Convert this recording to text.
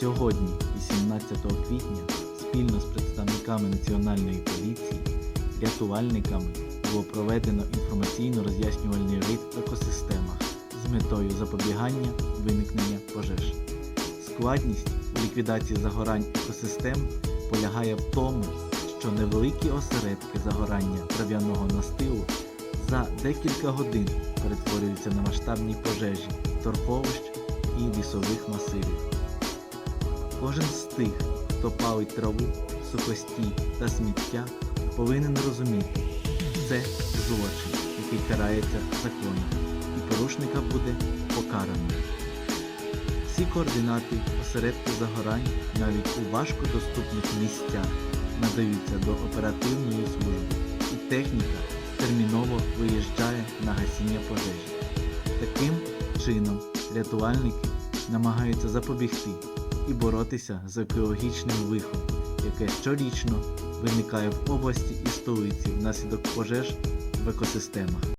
Сьогодні, 18 квітня, спільно з представниками Національної поліції, рятувальниками було проведено інформаційно-роз'яснювальний рейд в екосистемах з метою запобігання виникнення пожеж. Складність у ліквідації загорань екосистем полягає в тому, що невеликі осередки загорання трав'яного настилу за декілька годин перетворюються на масштабні пожежі торфовищ і лісових масивів. Кожен з тих, хто палить траву, сухостій та сміття, повинен розуміти, це злочин, який карається законом, і порушника буде покарано. Всі координати осередку загорань навіть у важкодоступних місцях надаються до оперативної служби, і техніка терміново виїжджає на гасіння пожежі. Таким чином рятувальники намагаються запобігти і боротися з екологічним лихом, яке щорічно виникає в області і столиці внаслідок пожеж в екосистемах.